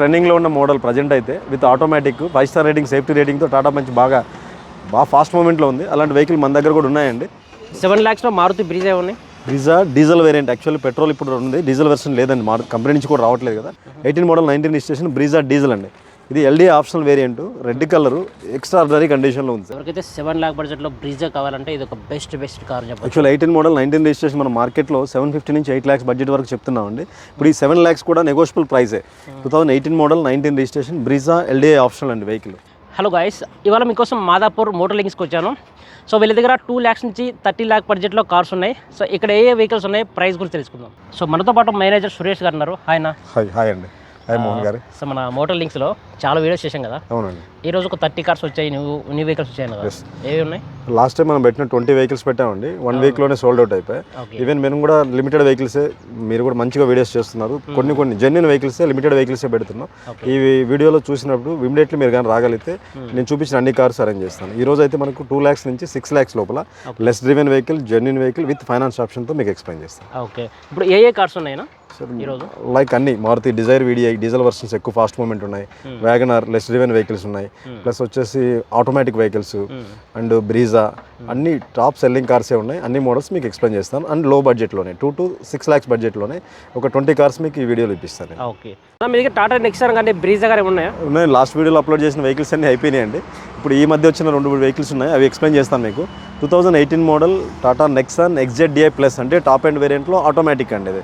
ట్రెండింగ్లో ఉన్న model present అయితే with automatic five star rating safety రేటింగ్తో Tata మంచి బాగా బాగా ఫాస్ట్ మూమెంట్లో ఉంది. అలాంటి వెహికల్ మన దగ్గర కూడా ఉన్నాయండి. సెవెన్ ల్యాక్స్లో మారుతి బ్రీజే ఉన్నాయి Brezza diesel variant. Actually petrol ఇప్పుడు ఉంది. డీజిల్ వెర్షన్ లేదండి. మా కంపెనీ నుంచి కూడా రావట్లేదు కదా. Eighteen model nineteen registration Brezza diesel అండి. ఇది LD optional variant red colour extraordinary కండిషన్లో ఉంది సార్. ఎవరికైతే సెవెన్ ల్యాక్ బడ్జెట్లో బ్రీజే కావాలంటే ఇది ఒక బెస్ట్ బెస్ట్ కార్ చెప్పచ్చు. Actual eighteen model nineteen registration మన మార్కెట్లో సెవెన్ ఫిఫ్టీ నుంచి ఎయిట్ ల్యాక్స్ బడ్జెట్ వరకు చెప్తున్నామండి. ఇప్పుడు ఈ సెవెన్ ల్యాక్స్ కూడా negotiable ప్రైసే two thousand eighteen model nineteen registration Brezza LDA optional అండి వెహికల్ హలో గాయస్ ఇవాళ మీకోసం మాదాపూర్ మోటార్ లింక్స్కి వచ్చాను. సో వీళ్ళ దగ్గర టూ ల్యాక్స్ నుంచి థర్టీ ల్యాక్ బడ్జెట్లో కార్స్ ఉన్నాయి. సో ఇక్కడ ఏ ఏ వెహికల్స్ ఉన్నాయి ప్రైస్ గురించి తెలుసుకుందాం. సో మనతో పాటు మేనేజర్ సురేష్ గారు ఉన్నారు. ఆయన హాయ్ హాయ్ అండి. హాయ్ మోహన్ గారు. సో మన మోటార్ లింక్స్లో చాలా వీడియోస్ చేశాం కదా. అవునండి. ఈ రోజు ఒక థర్టీ కార్స్ వచ్చాయి నువ్వు న్యూ వెహికల్స్ వచ్చాయి కదా? ఏవి ఉన్నాయి? లాస్ట్ టైం మనం పెట్టిన ట్వంటీ వెహికల్స్ పెట్టామండి. వన్ వీక్లోనే సోల్డ్ అవుట్ అయిపోయి ఓకే ఈవెన్ మేము కూడా లిమిటెడ్ వెహికల్సే మీరు కూడా మంచిగా వీడియోస్ చేస్తున్నారు. కొన్ని కొన్ని జెన్యున్ వెహికల్సే లిమిటెడ్ వెహికల్సే పెడుతున్నాం. ఈ వీడియోలో చూసినప్పుడు ఇమీడియట్లీ మీరు కానీ రాగలిగితే నేను చూపించిన అన్ని కార్స్ అరేంజ్ చేస్తాను. ఈ రోజు అయితే మనకు టూ ల్యాక్స్ నుంచి సిక్స్ ల్యాక్స్ లోపల less driven vehicle genuine vehicle with finance ఆప్షన్తో మీకు ఎక్స్ప్లెయిన్ చేస్తాను. ఓకే ఇప్పుడు ఏ ఏ కార్స్ ఉన్నాయినా ఈరోజు లైక్ అన్ని Maruti Dzire VDI diesel versions ఎక్కువ ఫాస్ట్ మూమెంట్ ఉన్నాయి. వ్యాగనర్ లెస్ డ్రివెన్ వెహికల్స్ ఉన్నాయి. ప్లస్ వచ్చేసి ఆటోమేటిక్ వెహికల్స్ అండ్ బ్రీజా అన్ని టాప్ సెల్లింగ్ కార్సే ఉన్నాయి. అన్ని మోడల్స్ మీకు ఎక్స్ప్లెయిన్ చేస్తాను. అండ్లో బడ్జెట్లోనే టూ టు సిక్స్ ల్యాక్స్ బడ్జెట్లోనే ఒక ట్వంటీ కార్స్ మీకు ఈ వీడియోలో ఇప్పిస్తాను. ఓకే. మీ దగ్గర టాటా నెక్సాన్ కానీ బ్రీజా కానీ ఉన్నాయా? ఉన్నాయి. లాస్ట్ వీడియోలో అప్లోడ్ చేసిన వెహికల్స్ అన్ని అయిపోయినాయండి ఇప్పుడు ఈ మధ్య వచ్చిన రెండు మూడు వెహికల్స్ ఉన్నాయి. అవి ఎక్స్ప్లెయిన్ చేస్తాను మీకు. Two thousand eighteen model Tata Nexon XZ DI plus అంటే టాప్ అండ్ వేరియంట్లో ఆటోమేటిక్ అండి ఇది.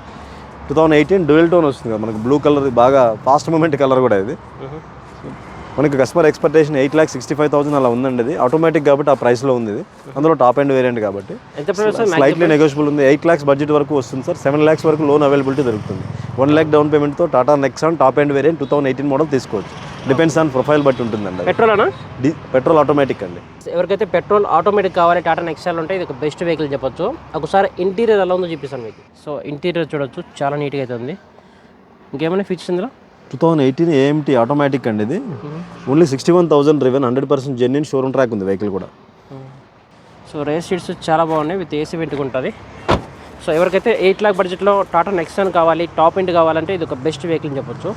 Two thousand eighteen dual tone వస్తుంది కదా మనకు బ్లూ కలర్ బాగా ఫాస్ట్ మూమెంట్ కలర్ కూడా ఇది. మనకి customer expectation eight lakh sixty five thousand అలా ఉందండి ఇది. ఆటోమేటిక్ కాబట్టి ఆ ప్రైస్లో ఉంది ఇది. అందులో టాప్ అండ్ వేరియంట్ కాబట్టి. స్లైట్లీ నెగోషియబుల్ ఉంది. ఎయిట్ ల్యాక్స్ బడ్జెట్ వరకు వస్తుంది సార్. సెవెన్ ల్యాక్స్ వరకు లోన్ అవైలబిలిటీ దొరుకుతుంది. One lakh down పేమెంట్తో Tata Nexon top end variant two thousand eighteen model తీసుకోవచ్చు. డిపెండ్స్ ఆన్ ప్రొఫైల్ బట్టి ఉంటుందండి. పెట్రోల్ పెట్రోల్ ఆటోమేటిక్ అండి. ఎవరికైతే పెట్రోల్ ఆటోమేటిక్ కావాలి టాటా నెక్సాల్ ఉంటే ఇది ఒక బెస్ట్ వెహికల్ చెప్పొచ్చు. ఒకసారి ఇంటీరియర్ ఎలా ఉందో చూపిస్తాను మీకు. సో ఇంటీరియర్ చూడొచ్చు. చాలా నీట్గా అయితే ఉంది. ఇంకేమైనా ఫీచర్స్ ఇందులో? Two thousand eighteen AMT automatic అండి ఇది. Only sixty one thousand driven hundred percent genuine showroom track ఉంది వెహికల్ కూడా. సో రేస్ సీట్స్ చాలా బాగున్నాయి విత్ ఏసీ ఉంటుంది. సో ఎవరికైతే ఎయిట్ లాక్ బడ్జెట్లో టాటా నెక్సాన్ కావాలి టాప్ ఎండ్ కావాలంటే ఇది ఒక బెస్ట్ వెహికల్ అని చెప్పొచ్చు.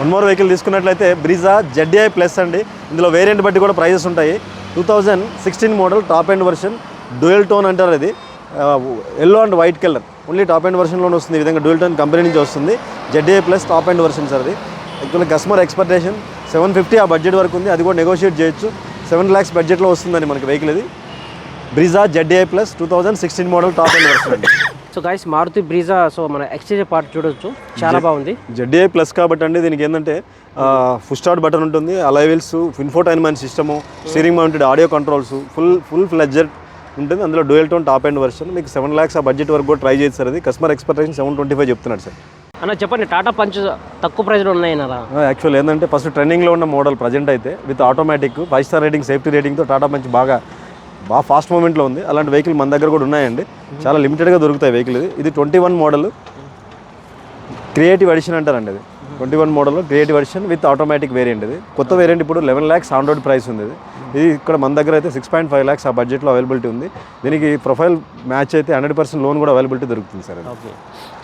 వన్ మోర్ వెహికల్ తీసుకున్నట్లయితే బ్రిజా జెడ్ఐ ప్లస్ అండి. ఇందులో వేరియంట్ బట్టి కూడా ప్రైజెస్ ఉంటాయి. Two thousand sixteen model top end version dual tone అంటారు అది yellow and white colour only top end వర్షన్లోనే వస్తుంది. ఈ విధంగా డ్యూయల్ టోన్ కంపెనీ నుంచి వస్తుంది. ZXI plus top end version sir అది. Actually customer expectation seven fifty ఆ బడ్జెట్ వరకు ఉంది. అది కూడా నెగోషియేట్ చేయొచ్చు. సెవెన్ ల్యాక్స్ బడ్జెట్లో వస్తుందని మనకి వెహికల్ ఇది. Brezza ZI plus two thousand sixteen model top end version అండి. So guys Maruti Brezza so మన ఎక్స్చేంజ్ పార్ట్ చూడొచ్చు. చాలా బాగుంది. జెడ్ఏ ప్లస్ కాబట్టి అండి దీనికి ఏంటంటే ఫుల్ స్టార్ట్ బటన్ ఉంటుంది. Alloy wheels infotainment system steering mounted audio controls full full fledged ఉంటుంది. అందులో dual tone top end version. మీకు సెవెన్ ల్యాక్స్ ఆ బడ్జెట్ వరకు కూడా ట్రై చేయొచ్చు సార్ అది customer expectation seven twenty five చెప్తున్నాడు సార్. అన్న చెప్పండి టాటా పంచ్ తక్కువ ప్రైస్లో ఉన్నాయి అన్నారా? యాక్చువల్ ఏంటంటే ఫస్ట్ ట్రెండింగ్లో ఉన్న మోడల్ ప్రజెంట్ అయితే with automatic five star rating safety రేటింగ్తో Tata మంచి బాగా బాగా ఫాస్ట్ మూమెంట్లో ఉంది. అలాంటి వెహికల్ మన దగ్గర కూడా ఉన్నాయండి. చాలా లిమిటెడ్గా దొరుకుతాయి వెహికల్ ఇది ఇది twenty one model creative edition అంటారండి ఇది twenty one model creative edition with automatic variant ఇది. కొత్త వేరియంట్ ఇప్పుడు eleven lakhs on road price ఉంది ఇది. ఇది ఇక్కడ మన దగ్గర అయితే సిక్స్ పాయింట్ ఫైవ్ ల్యాక్స్ ఆ బడ్జెట్లో అవైలబిలిటీ ఉంది. దీనికి ప్రొఫైల్ మ్యాచ్ అయితే హండ్రెడ్ పర్సెంట్ లోన్ కూడా అవైలబిలిటీ దొరుకుతుంది sir okay.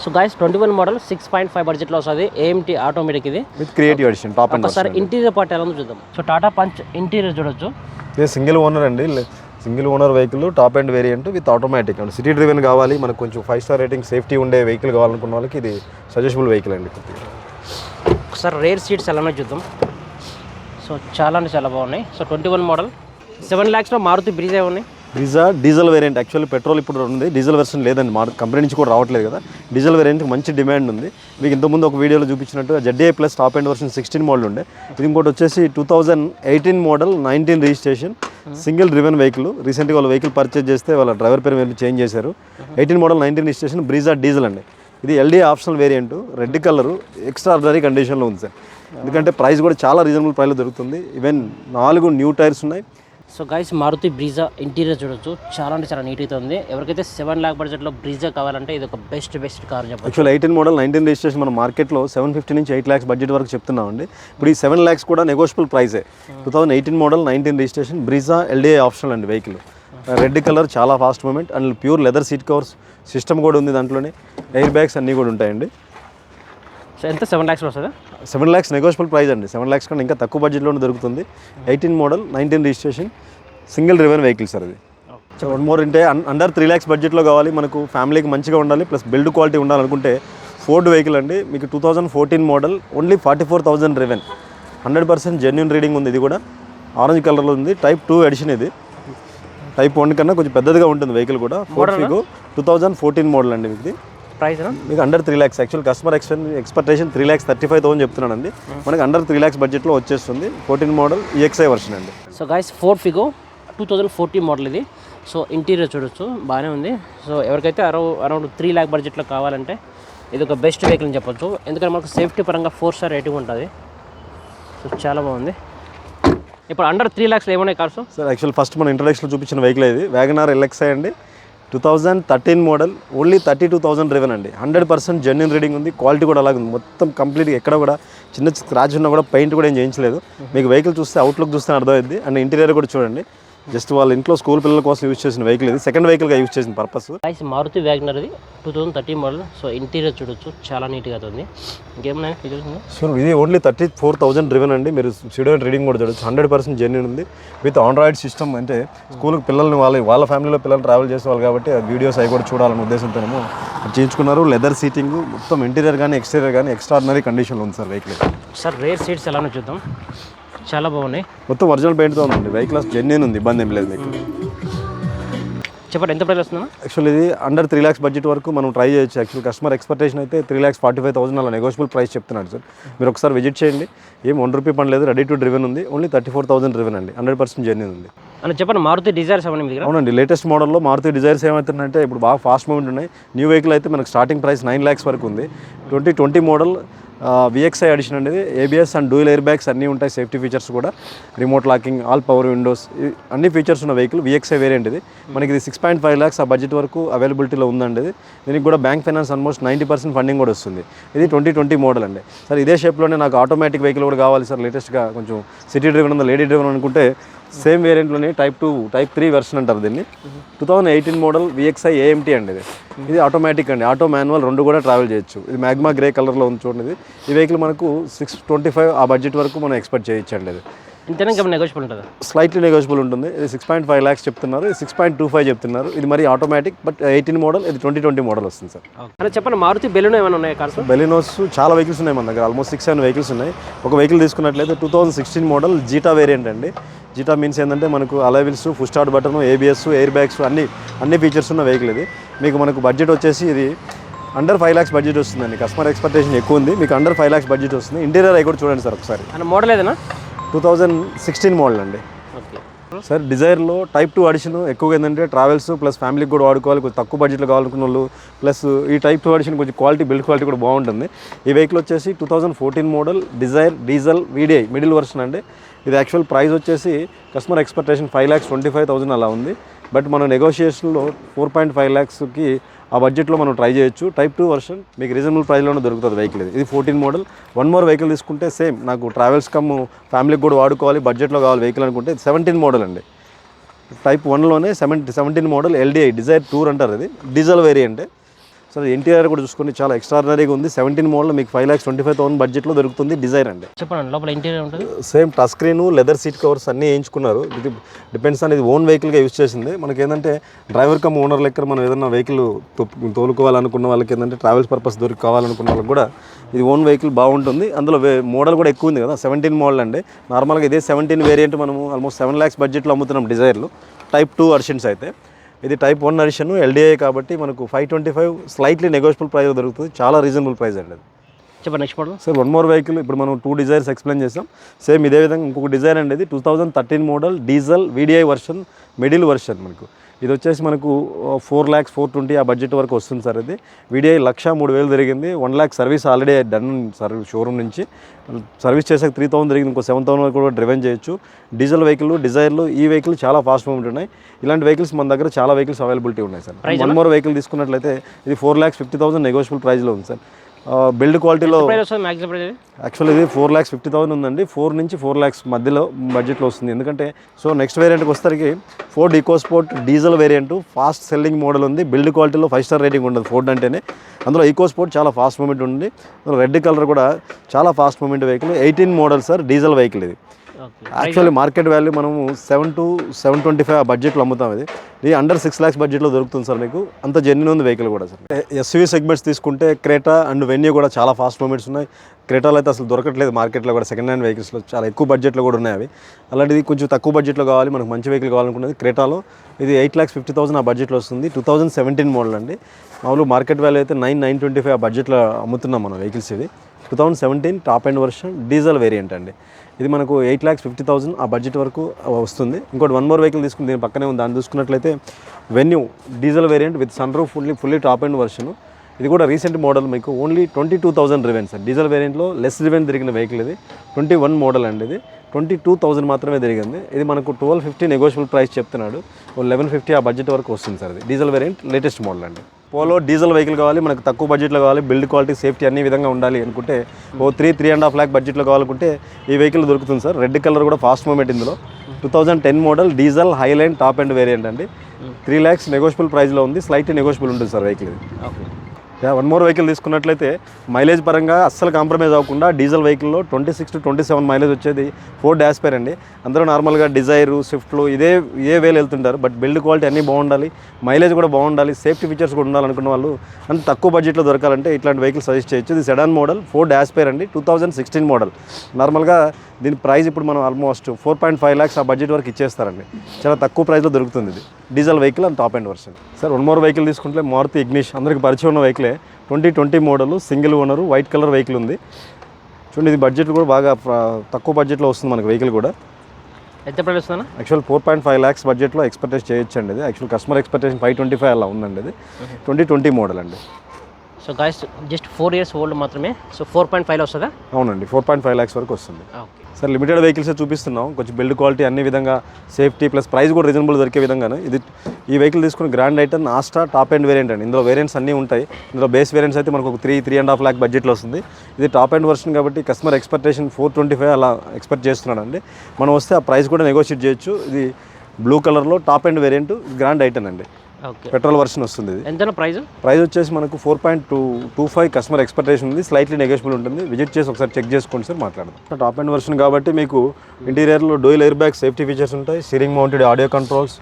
So guys twenty one model six point five బడ్జెట్లో వస్తుంది. ఏఎంటీ ఆటోమేటిక్ ఇది. With creative edition top end ఒకసారి ఇంటీరియర్ పార్ట్ ఎలా చూద్దాం. సో టాటా పంచ్ ఇంటీరియర్ చూడొచ్చు. ఇది సింగిల్ ఓనర్ అండి. Single owner vehicle top end variant with automatic అండి సిటీ డ్రివెన్ కావాలి. మనకు కొంచెం ఫైవ్ స్టార్ రేటింగ్ సేఫ్టీ ఉండే వెహికల్ కావాలనుకున్న వాళ్ళకి ఇది సజెస్టబుల్ వెహికల్ అండి కొద్దిగా. ఒకసారి రేర్ సీట్స్ ఎలానో చూద్దాం. సో చాలా అంటే చాలా బాగున్నాయి. So twenty one model. Seven ల్యాక్స్లో Maruti బ్రీజే ఉన్నాయి Brezza diesel variant. Actually petrol ఇప్పుడు ఉంది. డీజిల్ వెర్షన్ లేదండి. మా కంపెనీ నుంచి కూడా రావట్లేదు కదా. డీజిల్ వేరియంట్ మంచి డిమాండ్ ఉంది. మీకు ఇంతకుముందు ఒక వీడియోలో చూపించినట్టు ZA plus top end version sixteen model ఉండే. ఇది ఇంకోటి వచ్చేసి two thousand eighteen model nineteen registration single driven vehicle రీసెంట్గా వాళ్ళ వెహికల్ పర్చేజ్ చేస్తే వాళ్ళ డ్రైవర్ పేరు మీరు చేంజ్ చేశారు. Eighteen model nineteen registration Brezza diesel అండి. ఇది LD optional variant red colour extraordinary కండిషన్లో ఉంది సార్. ఎందుకంటే ప్రైస్ కూడా చాలా రీజనబుల్ ప్రైస్లో దొరుకుతుంది. ఈవెన్ నాలుగు న్యూ టైర్స్ ఉన్నాయి. So guys Maruti Brezza interior చూడొచ్చు. చాలా అంటే చాలా నీట్గా ఉంది. ఎవరికైతే సెవెన్ ల్యాక్ బడ్జెట్లో బ్రీజా కావాలంటే ఇది ఒక best best car actual eighteen model nineteen registration మన మార్కెట్లో సెవెన్ ఫిఫ్టీ నుంచి ఎయిట్ ల్యాక్స్ బడ్జెట్ వరకు చెప్తున్నామండి. ఇప్పుడు ఈ సెవెన్ ల్యాక్స్ కూడా negotiable ప్రైసే two thousand eighteen model nineteen registration Brezza LDA optional అండి వెహికల్ రెడ్ కలర్ చాలా fast movement and pure leather seat covers system కూడా ఉంది దాంట్లోనే. ఎయిర్ బ్యాగ్స్ అన్నీ కూడా ఉంటాయండి. ఎంత? సెవెన్ ల్యాక్స్ వస్తుందా? సెవెన్ ల్యాక్స్ నెగోషియబుల్ ప్రైస్ అండి. సెవెన్ ల్యాక్స్ కన్నా ఇంకా తక్కువ బడ్జెట్లోనే దొరుకుతుంది. Eighteen model nineteen registration single driven vehicle sir అది. సో వన్ మోర్ అంటే అండర్ త్రీ ల్యాక్స్ బడ్జెట్లో కావాలి. మనకు ఫ్యామిలీకి మంచిగా ఉండాలి ప్లస్ బిల్డ్ క్వాలిటీ ఉండాలనుకుంటే ఫోర్డ్ వెహికల్ అండి. మీకు two thousand fourteen model only forty four thousand driven hundred percent genuine reading ఉంది ఇది కూడా. ఆరెంజ్ కలర్లో ఉంది. టైప్ టూ ఎడిషన్ ఇది. టైప్ వన్ కన్నా కొంచెం పెద్దదిగా ఉంటుంది వెహికల్ కూడా. Ford Figo two thousand fourteen model అండి ఇది ప్రైస్ మీకు under three lakhs actual customer ఎక్స్పెన్ expectation three lakhs thirty five thousand చెప్తున్నానండి మనకి అండర్ త్రీ ల్యాక్స్ బడ్జెట్లో వచ్చేస్తుంది. ఫోర్టీన్ మోడల్ ఈఎక్స్ఐ వర్షన్ అండి. So guys Ford Figo two thousand fourteen model ఇది. So interior చూడొచ్చు బాగానే ఉంది. సో ఎవరికైతే అరౌ అరౌండ్ త్రీ ల్యాక్ బడ్జెట్లో కావాలంటే ఇది ఒక బెస్ట్ వెహికల్ అని చెప్పొచ్చు. ఎందుకంటే మనకు సేఫ్టీ పరంగా ఫోర్ స్టార్ రేటింగ్ ఉంటుంది. సో చాలా బాగుంది. ఇప్పుడు అండర్ త్రీ ల్యాక్స్ ఏమున్నాయి కార్స్ సార్ యాక్చువల్ ఫస్ట్ మన ఇంట్రడక్షన్లో చూపించిన వెహికల్ ఇది వ్యాగనార్ ఎల్ఎక్సై అండి. Two thousand thirteen model only thirty two thousand driven అండి. హండ్రెడ్ పర్సెంట్ జెన్యున్ రీడింగ్ ఉంది. క్వాలిటీ కూడా అలాగే ఉంది. మొత్తం కంప్లీట్గా ఎక్కడ కూడా చిన్న స్క్రాచ్ ఉన్నా కూడా పెయింట్ కూడా ఏం చేయించలేదు. మీకు వెహికల్ చూస్తే అవుట్లుక్ చూస్తే అర్థమైంది అండ్ ఇంటీరియర్ కూడా చూడండి. జస్ట్ వాళ్ళ ఇంట్లో స్కూల్ పిల్లల కోసం యూజ్ చేసిన వెహికల్ ఇది. సెకండ్ వెహికల్గా యూజ్ చేసిన purpose. Guys Maruti Wagon R ఇది. Two thousand thirteen model. So interior చూడొచ్చు. చాలా నీట్గా ఉంది. ఇంకేమైనా ఫీచర్స్ సో ఇది only thirty four thousand driven అండి. మీరు స్టూడియో రీడింగ్ కూడా చూడొచ్చు. హండ్రెడ్ పర్సెంట్ జెన్యున్ ఉంది. విత్ ఆండ్రాయిడ్ సిస్టమ్ అంటే స్కూల్కి పిల్లల్ని వాళ్ళ వాళ్ళ ఫ్యామిలీలో పిల్లలు ట్రావెల్ చేసేవాళ్ళు కాబట్టి ఆ వీడియోస్ అవి కూడా చూడాలనే ఉద్దేశంతోనేమో చేయించుకున్నారు. లెదర్ సీటింగ్ మొత్తం ఇంటీరియర్ కానీ ఎక్స్టీరియర్ కానీ ఎక్స్ట్రాడినరీ కండిషన్లో ఉంది sir vehicle sir rear seats ఎలానో చూద్దాం. చాలా బాగున్నాయి. మొత్తం ఒరిజినల్ పెయింట్తో ఉందండి. వెహికల్ జెన్యున్ ఉంది. ఇబ్బంది ఏం లేదు మీకు. చెప్పండి ఎంత ప్రైస్ వస్తుందా? యాక్చువల్ ఇది అండర్ త్రీ ల్యాక్స్ బడ్జెట్ వరకు మనం ట్రై చేయొచ్చు. యాక్చువల్ కస్టమర్ ఎక్స్పెక్టేషన్ అయితే three lakhs forty five thousand అలా నెగోషియబుల్ ప్రైస్ చెప్తున్నాడు సార్. మీరు ఒకసారి విజిట్ చేయండి. ఏం వన్ రూపీ పని లేదు. రెడీ టు డ్రివెన్ ఉంది. Only thirty four thousand driven అండి. హండ్రెడ్ పర్సెంట్ జెన్యున్ ఉంది. అని చెప్పండి మారుతి డిజైర్స్ అవన్నీ అవునండి. లేటెస్ట్ మోడల్లో మారుతి డిజైర్స్ ఏమవుతుందంటే ఇప్పుడు బాగా ఫాస్ట్ మూమెంట్ ఉన్నాయి. న్యూ వెహికల్ అయితే మనకు స్టార్టింగ్ ప్రైస్ నైన్ ల్యాక్స్ వరకు ఉంది. Twenty twenty model VXI edition అనేది ABS and dual air bags అన్నీ ఉంటాయి సేఫ్టీ ఫీచర్స్ కూడా. Remote locking all power windows అన్ని ఫీచర్స్ ఉన్న వెహికల్ విఎక్స్ఐ వేరియంట్ ఇది. మనకి ఇది సిక్స్ పాయింట్ ఫైవ్ ల్యాక్స్ ఆ బడ్జెట్ వరకు అవైలబిలిటీలో ఉందండి ఇది. దీనికి కూడా bank finance almost ninety percent funding కూడా వస్తుంది. ఇది ట్వంటీ ట్వంటీ మోడల్ అండి. సార్ ఇదే షేప్లోనే నాకు ఆటోమేటిక్ వెహికల్ కూడా కావాలి సార్ లేటెస్ట్గా కొంచెం సిటీ డ్రైవర్ ఉందా లేడీ డ్రైవర్ అనుకుంటే same వేరియంట్లోనే type two type three version అంటారు దీన్ని. Two thousand eighteen model VXI AMT అండి ఇది. ఇది ఆటోమేటిక్ అండి. ఆటో మాన్యువల్ రెండు కూడా ట్రావెల్ చేయొచ్చు. ఇది మ్యాగ్మా గ్రే కలర్లో ఉంది చూడండి ఈ వెహికల్ మనకు సిక్స్ ట్వంటీ ఫైవ్ ఆ బడ్జెట్ వరకు మనం ఎక్స్పెక్ట్ చేయొచ్చు అండి ఇది. నెగోషియబుల్ ఉంటుందా? స్లైట్లీ నెగోషియబుల్ ఉంటుంది. ఇది సిక్స్ పాయింట్ ఫైవ్ ల్యాక్స్ చెప్తున్నారు. సిక్స్ పాయింట్ టూ ఫైవ్ చెప్తున్నారు. ఇది మరి ఆటోమేటిక్ బట్ ఎయిటీన్ మోడల్ ఇది ట్వంటీ ట్వంటీ మోడల్ వస్తుంది సార్. చెప్పండి మారుతి బెలూన్ ఏమైనా ఉన్నాయి కార్స్ బెలినోస్ చాలా వెహికల్స్ ఉన్నాయి మన దగ్గర. ఆల్మోస్ట్ సిక్స్ సెవెన్ వెహికల్స్ ఉన్నాయి. ఒక వెహికల్ తీసుకున్నట్లయితే two thousand sixteen model Zeta variant అండి. జీటా మీన్స్ ఏంటంటే మనకు alloy wheels full start button ABS airbags అన్ని అన్ని ఫీచర్స్ ఉన్న వెహికల్ ఇది. మీకు మనకు బడ్జెట్ వచ్చేసి ఇది అండర్ ఫైవ్ ల్యాక్స్ బడ్జెట్ వస్తుందండి. కస్టమర్ ఎక్స్పెక్టేషన్ ఎక్కువ ఉంది. మీకు అండర్ ఫైవ్ ల్యాక్స్ బడ్జెట్ వస్తుంది. ఇంటీరియర్ అవి కూడా చూడండి సార్ ఒకసారి. మోడల్ ఏదైనా టూ థౌజండ్ సిక్స్టీన్ మోడల్ అండి. ఓకే. సార్ డిజైర్లో టైప్ టూ అడిషన్ ఎక్కువగా ఏంటంటే ట్రావెల్స్ ప్లస్ ఫ్యామిలీకి కూడా వాడుకోవాలి కొంచెం తక్కువ బడ్జెట్లో కావాలనుకున్న వాళ్ళు ప్లస్ ఈ టైప్ టూ అడిషన్ కొంచెం క్వాలిటీ బిల్డ్ క్వాలిటీ కూడా బాగుంటుంది. ఈ వెహికల్ వచ్చేసి two thousand fourteen model Dzire diesel VDI middle version అండి. ఇది యాక్చువల్ ప్రైస్ వచ్చేసి customer expectation five lakhs twenty five thousand అలా ఉంది. బట్ మన నెగోషియేషన్లో ఫోర్ పాయింట్ ఫైవ్ ల్యాక్స్కి ఆ బడ్జెట్లో మనం ట్రై చేయొచ్చు. టైప్ టూ వర్షన్ మీకు రీజనబుల్ ప్రైస్లోనే దొరుకుతుంది వెహికల్ ఇది. ఇది fourteen model one more vehicle తీసుకుంటే సేమ్ నాకు ట్రావెల్స్ కమ్ ఫ్యామిలీకి కూడా వాడుకోవాలి బడ్జెట్లో కావాలి వెహికల్ అనుకుంటే సెవెంటీన్ మోడల్ అండి. Type వన్లోనే seventy seventeen model LDI Dzire tour అంటారు ఇది. డీజిల్ వేరియంటే సో ఇంటీరియర్ కూడా చూసుకొని చాలా ఎక్స్ట్రాడినరీగా ఉంది. సెవెంటీన్ మోడల్ మీకు five lakhs twenty five thousand బడ్జెట్లో దొరుకుతుంది డిజైర్ అండి. చెప్పండి లోపల ఇంటీరియర్ ఉంటుంది? Same touch screen leather seat covers అన్నీ వేయించుకున్నారు. ఇది డిపెండ్స్ ఆన్ ఇది ఓన్ వెహికల్గా యూస్ చేసింది. మనకి ఏంటంటే డ్రైవర్ కమ్ ఓనర్ లెక్క మనం ఏదైనా వెహికల్ తోలుకోవాలనుకున్న వాళ్ళకి ఏంటంటే ట్రావెల్స్ పర్పస్ దొరికి కావాలనుకున్న వాళ్ళకి కూడా ఇది ఓన్ వెహికల్ బాగుంటుంది. అందులో మోడల్ కూడా ఎక్కువ ఉంది కదా సెవెంటీన్ మోడల్ అండి. నార్మల్గా ఇదే సెవెంటీన్ వేరియంట్ మనము ఆల్మోస్ట్ సెవెన్ ల్యాక్స్ బడ్జెట్లో అమ్ముతున్నాం డిజైర్లు టైప్ టూ వర్షన్స్ అయితే. ఇది టైప్ వన్ అడిషన్ ఎల్డిఐ కాబట్టి మనకు five twenty five slightly negotiable price దొరుకుతుంది. చాలా రీజనబుల్ ప్రైస్ అండి అది. చెప్పండి next model sir one more vehicle ఇప్పుడు మనం టూ డిజైర్స్ ఎక్స్ప్లెయిన్ చేసాం సేమ్ ఇదే విధంగా ఇంకొక డిజైర్ అండి ఇది. Two thousand thirteen model diesel VDI version middle version మనకు. ఇది వచ్చేసి మనకు ఫోర్ ల్యాక్స్ ఫోర్ ట్వంటీ ఆ బడ్జెట్ వరకు వస్తుంది సార్ ఇది. వీడిఐ లక్ష మూడు వేలు జరిగింది. One lakh service already done service showroom నుంచి. సర్వీస్ చేసాక త్రీ థౌసండ్ జరిగింది. ఇంకో సెవెన్ థౌసండ్ వరకు కూడా డ్రివెన్ చేయొచ్చు. డీజిల్ వెహికల్ డిజైర్లు ఈ వెహికల్ చాలా ఫాస్ట్ మూమెంట్ ఉన్నాయి. ఇలాంటి వెహికల్స్ మన దగ్గర చాలా వెహికల్స్ అవైలబిలిటీ ఉన్నాయి సార్. వన్ మోర్ వెహికల్ తీసుకున్నట్లయితే ఇది four lakhs fifty thousand negotiable ప్రైస్లో ఉంది సార్. బిల్డ్ క్వాలిటీలో యాక్చువల్ ఇది ఫోర్ ల్యాక్స్ ఫిఫ్టీ థౌసండ్ ఉందండి. ఫోర్ నుంచి ఫోర్ ల్యాక్స్ మధ్యలో బడ్జెట్లో వస్తుంది. ఎందుకంటే సో నెక్స్ట్ వేరియంట్కి వస్తారికి Ford EcoSport diesel variant fast selling model ఉంది. బిల్డ్ క్వాలిటీలో ఫైవ్ స్టార్ రేటింగ్ ఉంటుంది ఫోర్డ్ అంటేనే. అందులో ఈకోస్పోర్ట్ చాలా ఫాస్ట్ మూమెంట్ ఉంది. అందులో రెడ్ కలర్ కూడా చాలా fast movement vehicle eighteen model sir diesel vehicle ఇది. యాక్చువల్లీ మార్కెట్ వాల్యూ మనము seven to seven twenty five ఆ బడ్జెట్లో అమ్ముతాం ఇది. ఇది అండర్ సిక్స్ ల్యాక్స్ బడ్జెట్లో దొరుకుతుంది సార్ మీకు. అంత జెన్యున్ ఉంది వెహికల్ కూడా సార్. ఎస్యూవీ సెగ్మెంట్స్ తీసుకుంటే క్రేటా అండ్ వెన్యూ కూడా చాలా ఫాస్ట్ మూమెంట్స్ ఉన్నాయి. క్రేటాలో అయితే అసలు దొరకట్లేదు మార్కెట్లో కూడా. సెకండ్ హ్యాండ్ వెహికల్స్లో చాలా ఎక్కువ బడ్జెట్లో కూడా ఉన్నాయి అవి. అలాంటిది కొంచెం తక్కువ బడ్జెట్లో కావాలి మనకు మంచి వెహికల్ కావాలనుకున్నది క్రేటాలో ఇది ఎయిట్ ల్యాక్స్ ఫిఫ్టీ థౌసండ్ ఆ బడ్జెట్లో వస్తుంది. టూ థౌసండ్ సెవెంటీన్ మోడల్ అండి. మామూలు మార్కెట్ వాల్యూ అయితే నైన్ నైన్ ట్వంటీ ఫైవ్ ఆ బడ్జెట్లో అమ్ముతున్నాం మనం వెహికల్స్ ఇది. Two thousand seventeen top end version diesel variant అండి. ఇది మనకు ఎయిట్ ల్యాక్స్ ఫిఫ్టీ థౌసండ్ ఆ బడ్జెట్ వరకు వస్తుంది. ఇంకోటి వన్ మోర్ వెహికల్ తీసుకుని దీని పక్కనే ఉంది. దాన్ని చూసుకున్నట్లయితే Venue diesel variant with sunroof fully fully top end version ఇది కూడా రీసెంట్ మోడల్ మీకు. Only twenty two thousand driven sir diesel వేరియంట్లో less driven తిరిగిన వెహికల్ ఇది. ట్వంటీ వన్ మోడల్ అండి ఇది. ట్వంటీ టూ థౌసండ్ మాత్రమే తిరిగింది. ఇది మనకు ట్వెల్వ్ ఫిఫ్టీ నెగోషియబుల్ ప్రైస్ చెప్తున్నాడు. ఓ లెవెన్ ఫిఫ్టీ ఆ బడ్జెట్ వరకు వస్తుంది సార్ ఇది. డీజిల్ వేరియంట్ లేటెస్ట్ మోడల్ అండి. పోలో డీజిల్ వెహికల్ కావాలి మనకు తక్కువ బడ్జెట్లో కావాలి బిల్డ్ క్వాలిటీ సేఫ్టీ అన్ని విధంగా ఉండాలి అనుకుంటే ఓ three three and half lakh బడ్జెట్లో కావాలనుకుంటే ఈ వెహికల్ దొరుకుతుంది సార్. రెడ్ కలర్ కూడా ఫాస్ట్ మూమెంట్ ఇందులో. Two thousand ten model diesel highline top end variant అండి. త్రీ ల్యాక్స్ నెగోషియబుల్ ప్రైస్లో ఉంది. స్లైట్ నెగోషియబుల్ ఉంటుంది sir vehicle okay. One more vehicle తీసుకున్నట్లయితే మైలేజ్ పరంగా అస్సలు కాంప్రమైజ్ అవ్వకుండా డీజిల్ వెహికల్లో twenty six to twenty seven mileage వచ్చేది ఫోర్ డాస్పేర్ అండి. అందరూ నార్మల్గా డిజైర్ స్విఫ్ట్లు ఇదే ఇదే వేలు వెళ్తుంటారు. బట్ బిల్డ్ క్వాలిటీ అన్నీ బాగుండాలి. మైలేజ్ కూడా బాగుండాలి. సేఫ్టీ ఫీచర్స్ కూడా ఉండాలనుకున్న వాళ్ళు అండ్ తక్కువ బడ్జెట్లో దొరకాలంటే ఇట్లాంటి వెహికల్ సజెస్ట్ చేయొచ్చు. ఇది సెడాన్ మోడల్ ఫోర్ డాస్పేర్ అండి టూ థౌజండ్ సిక్స్టీన్ మోడల్ నార్మల్గా దీని ప్రైస్ ఇప్పుడు మనం almost four point five lakhs ఆ బడ్జెట్ వరకు ఇచ్చేస్తారండి. చాలా తక్కువ ప్రైస్లో దొరుకుతుంది ఇది. Diesel vehicle and top end version sir one more vehicle తీసుకుంటే మారుతి ఇగ్నిష్. అందరికి పరిచయం ఉన్న వెహికలే twenty twenty model single owner white colour vehicle ఉంది. చూడండి ఇది బడ్జెట్ కూడా బాగా తక్కువ బడ్జెట్లో వస్తుంది మనకి వెహికల్ కూడా. ఎంత ప్రైస్ వస్తుందా actual four point five lakhs బడ్జెట్లో ఎక్స్పెక్టేషన్ చేయొచ్చు అండి ఇది. Actual customer expectation five twenty five అలా ఉందండి ఇది. ట్వంటీ ట్వంటీ మోడల్ అండి. So guys just four years old మాత్రమే. సో ఫోర్ పాయింట్ ఫైవ్ వస్తుందా? అవునండి ఫోర్ పాయింట్ ఫైవ్ ల్యాక్స్ వరకు వస్తుంది. ఓకే సార్ లిమిటెడ్ వెహికల్స్ చూపిస్తున్నాం. కొంచెం బిల్డ్ క్వాలిటీ అన్ని విధంగా సేఫ్టీ ప్లస్ ప్రైస్ కూడా రీజనబుల్ దొరికే విధంగానే. ఇది ఈ వెహికల్ తీసుకుని Grand i ten Asta top end variant అండి. ఇందులో వేరియంట్స్ అన్నీ ఉంటాయి. ఇందులో బేస్ వేరియంట్స్ అయితే మనకు ఒక three three and half lakh బడ్జెట్లో వస్తుంది. ఇది టాప్ అండ్ వర్షన్ కాబట్టి customer expectation four twenty five అలా ఎక్స్పెక్ట్ చేస్తున్నాడు అండి మనం వస్తే ఆ ప్రైస్ కూడా నెగోషియేట్ చేయొచ్చు. ఇది బ్లూ కలర్లో top end variant Grand i ten అండి. పెట్రోల్ వర్షన్ వస్తుంది ఇది. ఎంత ప్రైస్ ప్రైస్ వచ్చేసి మనకు four point two two five customer expectation ఉంది. స్లైట్లీ నెగోషియబుల్ ఉంటుంది. విజిట్ చేసి ఒకసారి చెక్ చేసుకోండి సార్ మాట్లాడదాం. టాప్ అండ్ వర్షన్ కాబట్టి మీకు ఇంటీరియర్లో dual air bag safety features ఉంటాయి. Steering mounted audio controls.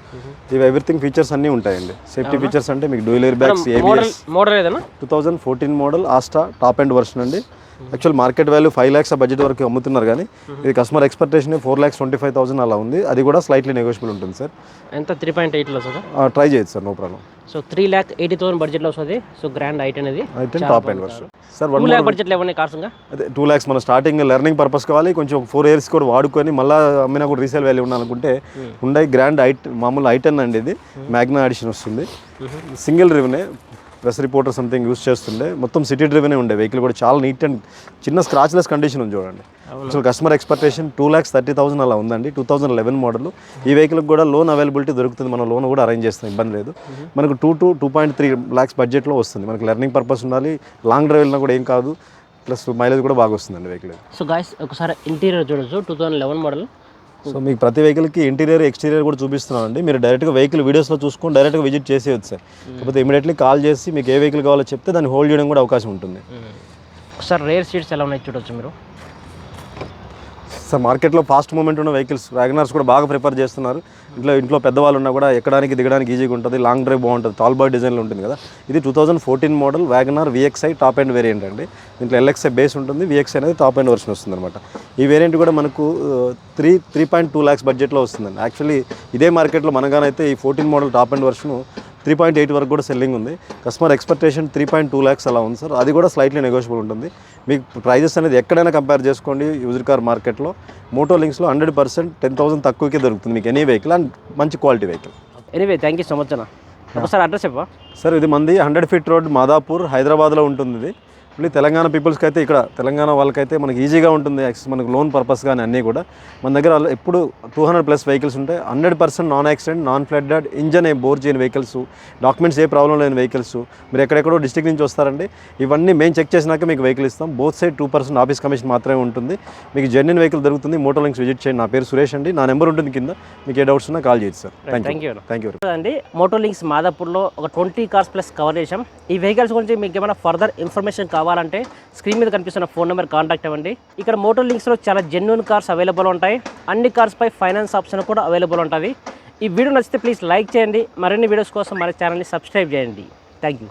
ఇవి ఎవ్రీథింగ్ ఫీచర్స్ అన్నీ ఉంటాయండి. సేఫ్టీ ఫీచర్స్ అంటే మీకు dual air bags model ABS model two thousand fourteen model Asta top end version అండి. Actual market value five lakhs ఆ budget వరకు అమ్ముతున్నారు కానీ ఇది customer expectation four lakhs twenty five thousand అలా ఉంది. అది కూడా స్లైట్లీ నెగోషియబుల్ ఉంటుంది సార్ ఎంత? త్రీ పాయింట్ ఎయిట్లో వస్తుందా? ట్రై చేయొచ్చు sir no problem so three lakh eighty thousand బడ్జెట్లో వస్తుంది. సో గ్రాండ్ ఐట్ అనేది అయితే top version sir two one lakh బడ్జెట్లో ఏమన్నా కార్స్ అదే టూ ల్యాక్స్ మన స్టార్టింగ్ లెర్నింగ్ పర్పస్ కావాలి. కొంచెం ఫోర్ ఇయర్స్ కూడా వాడుకొని మళ్ళీ అమ్మినా కూడా రీసేల్ వాల్యూ ఉండాలనుకుంటే ఉండే గ్రాండ్ ఐట్ మామూలు ఐటెన్ అండి ఇది. మ్యాగ్నా అడిషన్ వస్తుంది. సింగిల్ రివ్నే ప్రెస్ రిపోర్టర్ సంథింగ్ యూస్ చేస్తుండే. మొత్తం సిటీ డ్రివెనే ఉండే. వెహికల్ కూడా చాలా నీట్ అండ్ చిన్న స్క్రాచ్లెస్ కండిషన్ ఉంది చూడండి. అసలు customer expectation two lakhs thirty thousand అలా ఉందండి. టూ థౌసండ్ లెవెన్ మోడల్ ఈ వెహికల్కి కూడా లోన్ అవైలబిలిటీ దొరుకుతుంది. మనం లోన్ కూడా అరేంజ్ చేస్తాం. ఇబ్బంది లేదు. మనకు two to two point three lakhs బడ్జెట్లో వస్తుంది. మనకి లెర్నింగ్ పర్పస్ ఉండాలి. లాంగ్ డ్రైవ్ వెళ్ళినా కూడా ఏం కాదు. ప్లస్ మైలేజ్ కూడా బాగా వస్తుందండి వెహికల్ సో గాయస్ ఒకసారి ఇంటీరియర్ చూడొచ్చు. Two thousand eleven model so మీకు ప్రతి వెహికల్కి ఇంటీరియర్ ఎక్స్టీరియర్ కూడా చూపిస్తున్నానండి. మీరు డైరెక్ట్గా వెహికల్ వీడియోస్లో చూసుకొని డైరెక్ట్గా విజిట్ చేసేయచ్చు సార్. కాకపోతే ఇమీడియట్లీ కాల్ చేసి మీకు ఏ వెహికల్ కావాలో చెప్తే దాన్ని హోల్డ్ చేయడం కూడా అవకాశం ఉంటుంది. ఒకసారి రేర్ సీట్స్ ఎలా ఉన్నాయి చూడొచ్చు మీరు? సార్ మార్కెట్లో ఫాస్ట్ మూమెంట్ ఉన్న వెహికల్స్ వ్యాగనర్స్ కూడా బాగా ప్రిపేర్ చేస్తున్నారు. ఇంట్లో ఇంట్లో పెద్దవాళ్ళు ఉన్నా కూడా ఎక్కడానికి దిగడానికి ఈజీగా ఉంటుంది. లాంగ్ డ్రైవ్ బాగుంటుంది. టాల్ బాయ్ డిజైన్లో ఉంటుంది కదా. ఇది two thousand fourteen model WagonR VXI top end variant అండి. దీంట్లో ఎల్ఎక్స్ఐ బేస్ ఉంటుంది. విఎక్స్ఐ అనేది టాప్ అండ్ వర్షన్ వస్తుంది అనమాట ఈ వేరియంట్ కూడా మనకు three three point two lakhs బడ్జెట్లో వస్తుందండి. యాక్చువల్లీ ఇదే మార్కెట్లో మనగానైతే ఈ fourteen model top end version three point eight వరకు కూడా సెల్లింగ్ ఉంది. Customer expectation three point two lakhs అలా ఉంది సార్. అది కూడా స్లైట్లీ నెగోషియబుల్ ఉంటుంది. మీకు ప్రైజెస్ అనేది ఎక్కడైనా కంపేర్ చేసుకోండి యూజర్ కార్ మార్కెట్లో మోటో లింక్స్లో హండ్రెడ్ పర్సెంట్ టెన్ థౌసండ్ తక్కువకే దొరుకుతుంది మీకు ఎనీ వెహికల్ అండ్ మంచి quality vehicle anyway thank you so much అన్న. ఒకసారి అడ్రస్ చెప్పా సార్ ఇది మంది హండ్రెడ్ ఫీట్ రోడ్ మాదాపూర్ హైదరాబాద్లో ఉంటుంది ఇది మళ్ళీ తెలంగాణ పీపుల్స్కి అయితే ఇక్కడ తెలంగాణ వాళ్ళకైతే మనకి ఈజీగా ఉంటుంది యాక్సెస్ మనకు లోన్ పర్పస్ కానీ అన్నీ కూడా. మన దగ్గర ఎప్పుడు టూ హండ్రెడ్ ప్లస్ వెహికల్స్ ఉంటాయి hundred percent non accident non flooded engine ఏ బోర్ చేయని వెహికల్స్ డాక్యుమెంట్స్ ఏ ప్రాబ్లం లేని వెహికల్స్ మీరు ఎక్కడెక్కడో డిస్ట్రిక్ట్ నుంచి వస్తారండి. ఇవన్నీ మేము చెక్ చేసినాక మీకు వెహికల్ ఇస్తాం. Both side two percent office commission మాత్రమే ఉంటుంది. మీకు జెన్యున్ వెహికల్ దొరుకుతుంది. మోటో లింక్స్ విజిట్ చేయండి. నా పేరు సురేష్ అండి. నా నెంబర్ ఉంటుంది కింద. మీకు ఏ డౌట్స్ ఉన్నా కాల్ చేయొచ్చు sir thank you thank you అండి మోటో లింక్స్ మాదాపూర్లో ఒక ట్వంటీ కార్స్ ప్లస్ కవర్ చేసాం ఈ వెహికల్స్ గురించి మీకు ఏమైనా ఫర్దర్ ఇన్ఫర్మేషన్ కావాలంటే స్క్రీన్ మీద కనిపిస్తున్న ఫోన్ నెంబర్ కాంటాక్ట్ అవ్వండి. ఇక్కడ మోటో లింక్స్లో చాలా జెన్యున్ కార్స్ అవైలబుల్ ఉంటాయి. అన్ని కార్స్ పై ఫైనాన్స్ ఆప్షన్ కూడా అవైలబుల్ ఉంటుంది. ఈ వీడియో నచ్చితే ప్లీజ్ లైక్ చేయండి. మరిన్ని వీడియోస్ కోసం మన ఛానల్ని సబ్స్క్రైబ్ చేయండి. Thank you